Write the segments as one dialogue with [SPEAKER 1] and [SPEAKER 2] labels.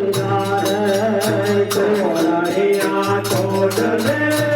[SPEAKER 1] રે કોળિયા
[SPEAKER 2] કોટ રે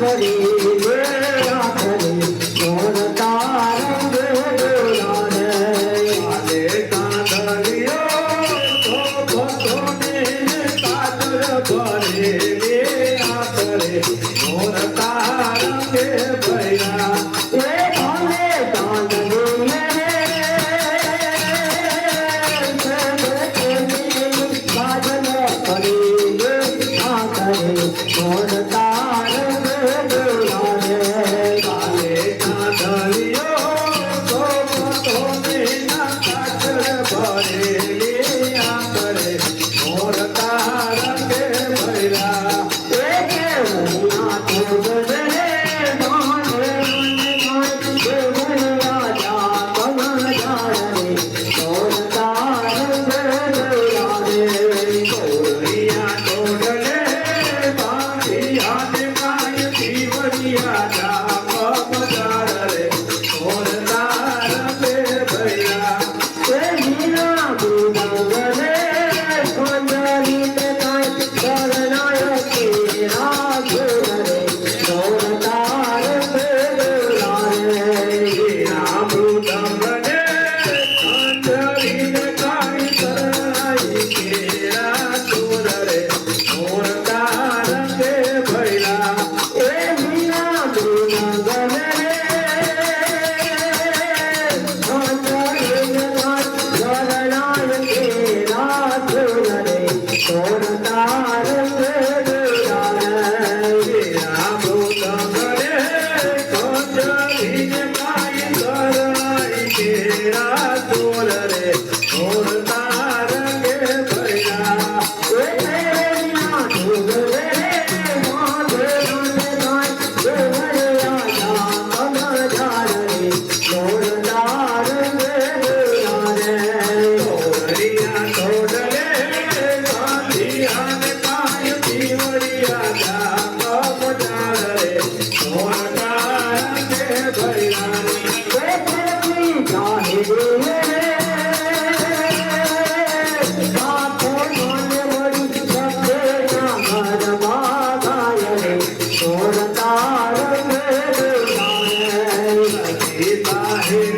[SPEAKER 1] ಬರೇ
[SPEAKER 2] Yeah. Thank you.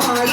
[SPEAKER 1] மாறி